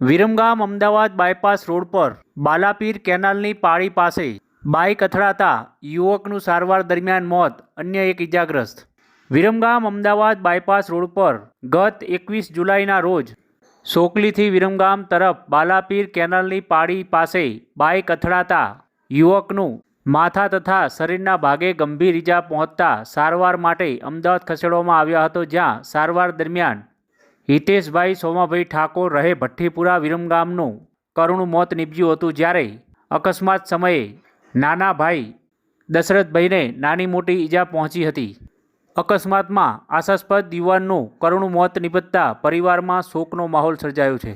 Viramgam Ahmedabad bypass road પર બાલાપીર કેનાલની પાળી પાસે બાઇક અથડાતા યુવકનું સારવાર દરમિયાન મોત, અન્ય એક ઇજાગ્રસ્ત વિરમગામ અમદાવાદ બાયપાસ રોડ પર ગત એકવીસ જુલાઈના રોજ સોકલીથી વિરમગામ તરફ બાલાપીર કેનાલની પાળી પાસે બાઇક અથડાતા યુવકનું માથા તથા શરીરના ભાગે ગંભીર ઈજા પહોંચતા સારવાર માટે અમદાવાદ ખસેડવામાં આવ્યો હતો, જ્યાં સારવાર દરમિયાન હિતેશભાઈ સોમાભાઈ ઠાકોર રહે ભઠ્ઠીપુરા વિરમગામનું. કરુણ મોત નીપજ્યું હતું જ્યારે અકસ્માત સમયે નાના ભાઈ દશરથભાઈને નાની મોટી ઈજા પહોંચી હતી. અકસ્માતમાં આશાસ્પદ યુવાનનું કરુણ મોત નીપજતા પરિવારમાં શોકનો માહોલ સર્જાયો છે.